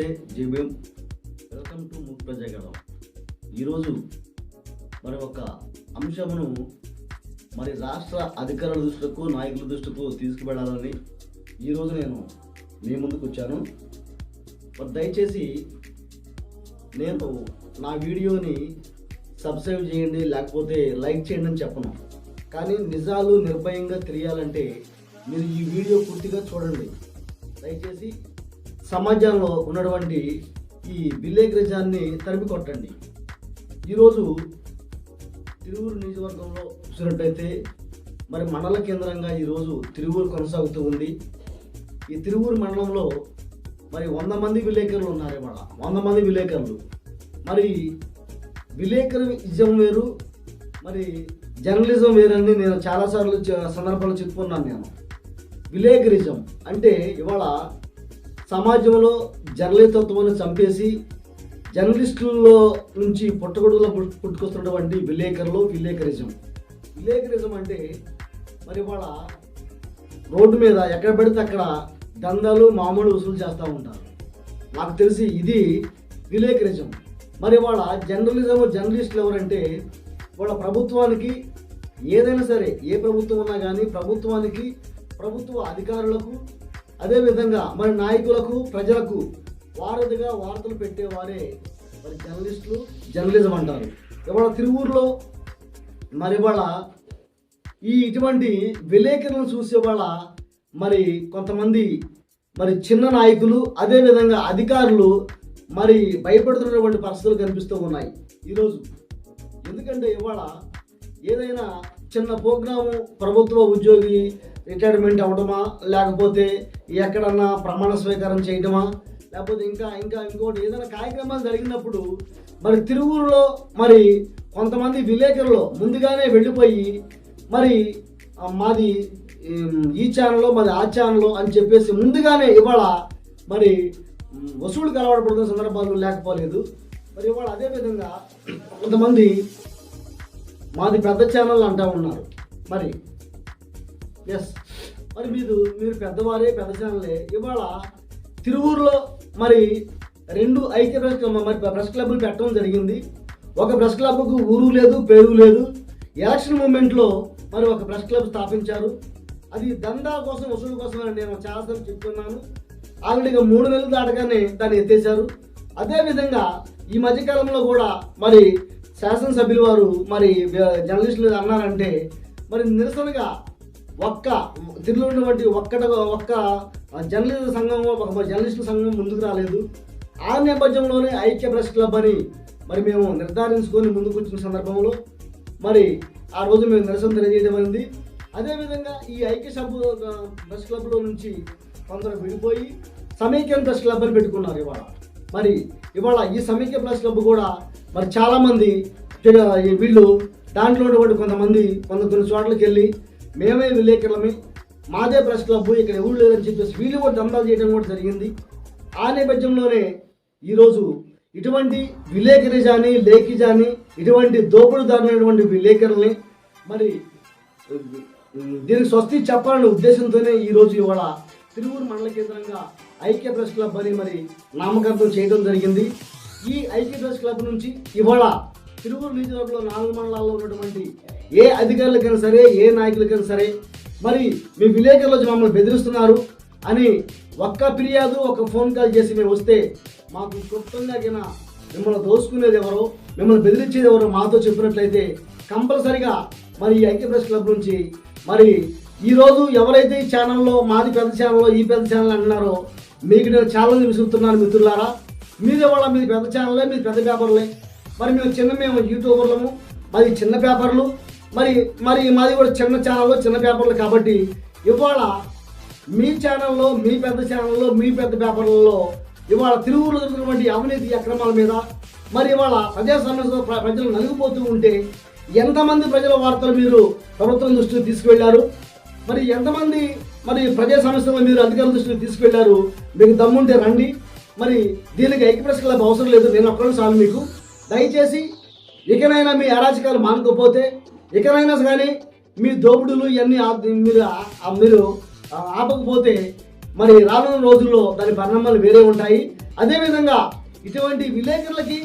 నమస్తే GBM. Welcome to ముక్ ప్రజాగడం ఈరోజు మరి ఒక అంశమును మరి రాష్ట్ర అధికారుల దృష్టికు నాయకుల దృష్టికు తీసుకువెళ్ళాలని ఈరోజు నేను మీ ముందుకు వచ్చాను. మరి దయచేసి నేను నా వీడియోని సబ్స్క్రైబ్ చేయండి లేకపోతే లైక్ చేయండి అని చెప్పను. కానీ నిజాలు నిర్భయంగా తెలియాలంటే మీరు ఈ వీడియో పూర్తిగా చూడండి. దయచేసి సమాజంలో ఉన్నటువంటి ఈ విలేకరిజాన్ని తరిమి కొట్టండి. ఈరోజు తిరువూరు నియోజకవర్గంలో చూసినట్టయితే మరి మండల కేంద్రంగా ఈరోజు తిరువురు కొనసాగుతూ ఉంది. ఈ తిరువూరు మండలంలో మరి వంద మంది విలేకరులు ఉన్నారు ఇవాళ. వంద మంది విలేకరులు. మరి విలేకరు ఇజం వేరు మరి జర్నలిజం వేరని నేను చాలాసార్లు సందర్భాలు చెప్పుకున్నాను నేను. విలేకరిజం అంటే ఇవాళ సమాజంలో జర్నలితత్వాన్ని చంపేసి జర్నలిస్టుల్లో నుంచి పుట్టగొడుగులో పుట్టుకొస్తున్నటువంటి విలేకరులు విలేకరిజం. విలేకరిజం అంటే మరి వాళ్ళ రోడ్డు మీద ఎక్కడ పడితే అక్కడ దందాలు మామూలు వసూలు చేస్తూ ఉంటారు. నాకు తెలిసి ఇది విలేకరిజం. మరి వాళ్ళ జర్నలిజం జర్నలిస్టులు ఎవరంటే వాళ్ళ ప్రభుత్వానికి ఏదైనా సరే ఏ ప్రభుత్వం ఉన్నా కానీ ప్రభుత్వానికి ప్రభుత్వ అధికారులకు అదేవిధంగా మరి నాయకులకు ప్రజలకు వారధిగా వార్తలు పెట్టేవారే మరి జర్నలిస్టులు జర్నలిజం అంటారు. ఇవాళ తిరువూరులో మరి ఇవాళ ఈ ఇటువంటి విలేకరులను చూసే వాళ్ళ మరి కొంతమంది మరి చిన్న నాయకులు అదేవిధంగా అధికారులు మరి భయపడుతున్నటువంటి పరిస్థితులు కనిపిస్తూ ఉన్నాయి ఈరోజు. ఎందుకంటే ఇవాళ ఏదైనా చిన్న ప్రోగ్రాము ప్రభుత్వ ఉద్యోగి రిటైర్మెంట్ అవ్వడమా? లేకపోతే ఎక్కడన్నా ప్రమాణ స్వీకారం చేయడమా లేకపోతే ఇంకా ఇంకా ఇంకోటి ఏదైనా కార్యక్రమాలు జరిగినప్పుడు మరి తిరువురులో మరి కొంతమంది విలేకరులు ముందుగానే వెళ్ళిపోయి మరి మాది ఈ ఛానల్లో మాది ఆ ఛానల్లో అని చెప్పేసి ముందుగానే ఇవాళ మరి వసూలు కలవడపడుతున్న సందర్భాలు లేకపోలేదు. మరి ఇవాళ అదేవిధంగా కొంతమంది మాది పెద్ద ఛానల్ అంటూ ఉన్నారు. మరి ఎస్ మరి మీరు మీరు పెద్దవారే పెద్ద ఛానలే. ఇవాళ తిరువూరులో మరి రెండు ఐక్య ప్రెస్ మరి ప్రెస్ క్లబ్లు పెట్టడం జరిగింది. ఒక ప్రెస్ క్లబ్కు ఊరు లేదు పేరు లేదు. ఎలక్షన్ మూమెంట్లో మరి ఒక ప్రెస్ క్లబ్ స్థాపించారు. అది దందా కోసం వసూలు కోసం అని నేను చాలాసార్లు చెప్తున్నాను. ఆల్రెడీగా మూడు నెలలు దాటగానే దాన్ని ఎత్తేశారు. అదేవిధంగా ఈ మధ్యకాలంలో కూడా మరి శాసనసభ్యులు వారు మరి జర్నలిస్టులు అన్నారంటే మరి నిరసనగా ఒక్క తిరుగులో ఉన్నటువంటి ఒక్కట ఒక్క జర్నలిస్ట్ సంఘం ఒక జర్నలిస్టుల సంఘం ముందుకు రాలేదు. ఆ నేపథ్యంలోనే ఐక్య ప్రెస్ క్లబ్ అని మరి మేము నిర్ధారించుకొని ముందుకు వచ్చిన సందర్భంలో మరి ఆ రోజు మేము నిరసన తెలియజేయడం అయింది అదేవిధంగా ఈ ఐక్య సభ ప్రెస్ క్లబ్లో నుంచి కొందరు విడిపోయి సమైక్యం ప్రెస్ క్లబ్ అని పెట్టుకున్నారు ఇవాళ. మరి ఇవాళ ఈ సమైక్య ప్రెస్ క్లబ్ కూడా మరి చాలామంది ఈ వీళ్ళు దాంట్లో ఉన్నటువంటి కొంతమంది కొంత కొన్ని చోట్లకి వెళ్ళి మేమే విలేకరులమే. మాదే ప్రెస్ క్లబ్ ఇక్కడ ఎవరు లేరని చెప్పేసి వీళ్ళు కూడా దందాలు చేయడం కూడా జరిగింది. ఆ నేపథ్యంలోనే ఈరోజు ఇటువంటి విలేకరిజాని లేఖిజాని ఇటువంటి దోపిడిదారులైనటువంటి విలేకరుల్ని మరి దీనికి స్వస్తి చెప్పాలనే ఉద్దేశంతోనే ఈరోజు ఇవాళ తిరువూరు మండల కేంద్రంగా ఐక్య ప్రెస్ క్లబ్ అని మరి నామకరణం చేయడం జరిగింది. ఈ ఐక్య ప్రెస్ క్లబ్ నుంచి ఇవాళ తిరువూరు నియోజకవర్గంలో నాలుగు మండలాల్లో ఉన్నటువంటి ఏ అధికారులకైనా సరే ఏ నాయకులకైనా సరే మరి మీ విలేకరులు వచ్చి మమ్మల్ని బెదిరిస్తున్నారు అని ఒక్క ఫిర్యాదు ఒక ఫోన్ కాల్ చేసి మేము వస్తే మాకు క్లుప్తంగా మిమ్మల్ని దోసుకునేది ఎవరో మిమ్మల్ని బెదిరించేది ఎవరో మాతో చెప్పినట్లయితే కంపల్సరిగా మరి ఈ ఐక్య ప్రెస్ క్లబ్ నుంచి మరి ఈరోజు ఎవరైతే ఈ ఛానల్లో మాది పెద్ద ఛానల్లో ఈ పెద్ద ఛానల్ అంటున్నారో మీకు నేను ఛానల్ విసురుతున్నాను మిత్రులారా. మీదే వాళ్ళ మీది పెద్ద ఛానలే మీది పెద్ద పేపర్లే. మరి మేము చిన్న మేము యూట్యూబర్లము మాది చిన్న పేపర్లు. మరి మరి మాది కూడా చిన్న ఛానల్ చిన్న పేపర్లు కాబట్టి ఇవాళ మీ ఛానల్లో మీ పెద్ద ఛానల్లో మీ పెద్ద పేపర్లలో ఇవాళ తిరుగులో జరుగుతున్నటువంటి అవినీతి అక్రమాల మీద మరి ఇవాళ ప్రజా సమస్యలు ప్ర- ప్రజలు నలిగిపోతూ ఉంటే ఎంతమంది ప్రజల వార్తలు మీరు ప్రభుత్వం దృష్టికి తీసుకువెళ్ళారు? మరి ఎంతమంది మరి ప్రజా సమస్యలు మీరు అధికారుల దృష్టికి తీసుకువెళ్ళారు? మీకు దమ్ముంటే రండి. మరి దీనికి ఐక్యప్రెస్ క్లబ్ అవసరం లేదు. నేను ఒక్కడే చాలు మీకు. దయచేసి ఇకనైనా మీ అరాచకాలు మానుకోపోతే ఇకనైనా కానీ మీ దోపిడులు ఇవన్నీ ఆ- మీరు మీరు ఆపకపోతే మరి రానున్న రోజుల్లో దాని పరిణామాలు వేరే ఉంటాయి. అదేవిధంగా ఇటువంటి విలేకరులకి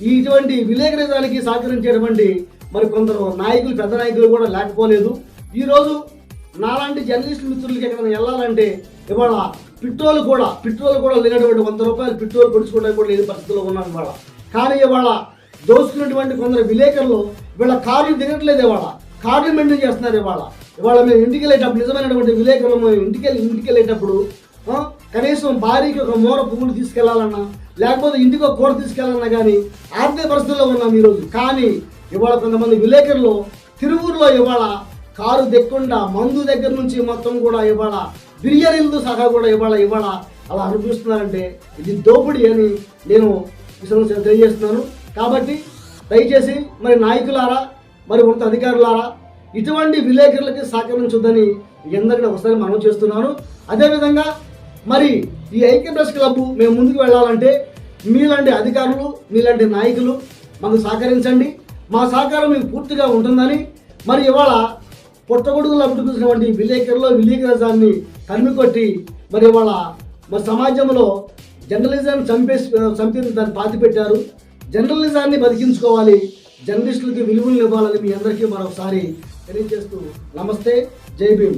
ఈ ఇటువంటి విలేకరిజానికి సహకరించేటువంటి మరి కొందరు నాయకులు పెద్ద నాయకులు కూడా లేకపోలేదు. ఈరోజు నాలాంటి జర్నలిస్ట్ మిత్రులకి ఎక్కడైనా వెళ్ళాలంటే ఇవాళ పెట్రోల్ కూడా పెట్రోల్ కూడా లేనటువంటి వంద రూపాయలు పెట్రోల్ పొడుచుకోవడానికి కూడా లేని పరిస్థితిలో ఉన్నాను ఇవాళ. కానీ ఇవాళ దోసుకున్నటువంటి కొందరు విలేకరులు వీళ్ళ కార్లు దిగట్లేదు ఇవాళ. కార్లు మెయింటైన్ చేస్తున్నారు ఇవాళ. ఇవాళ మేము ఇంటికి వెళ్ళేటప్పుడు నిజమైనటువంటి విలేకరులు మేము ఇంటికి వెళ్ళి ఇంటికి వెళ్ళేటప్పుడు కనీసం భార్యకి ఒక మూర పువ్వులు తీసుకెళ్ళాలన్నా లేకపోతే ఇంటికి ఒక కూర తీసుకెళ్ళాలన్నా కానీ ఆర్థిక పరిస్థితుల్లో ఉన్నాం ఈరోజు. కానీ ఇవాళ కొంతమంది విలేకరులు తిరువూరులో ఇవాళ కారు దెక్కుండా మందు దగ్గర నుంచి మొత్తం కూడా ఇవాళ బిర్యానీలతో సహా కూడా ఇవాళ ఇవాళ అలా అనిపిస్తున్నారంటే ఇది దోపిడీ అని నేను ఈ తెలియజేస్తున్నాను. కాబట్టి దయచేసి మరి నాయకులారా మరి ఉన్నత అధికారులారా ఇటువంటి విలేకరులకి సహకరించొద్దని ఎందరికీ ఒకసారి మనం చేస్తున్నాను. అదేవిధంగా మరి ఈ ఐక్య ప్రెస్ క్లబ్ మేము ముందుకు వెళ్ళాలంటే మీలాంటి అధికారులు మీలాంటి నాయకులు మాకు సహకరించండి. మా సహకారం మీకు పూర్తిగా ఉంటుందని మరి ఇవాళ పుట్టగొడుగులు అభివృద్ధి విలేకరులు విలేకరిజాన్ని తరిమికొట్టి మరి ఇవాళ మా సమాజంలో జర్నలిజం చంపేసి చంపి దాన్ని పాతిపెట్టారు. జర్నలిజాన్ని బతికించుకోవాలి. జర్నలిస్టులకి విలువలు ఇవ్వాలని మీ అందరికీ మరొకసారి తెలియజేస్తూ నమస్తే. జై భీమ్.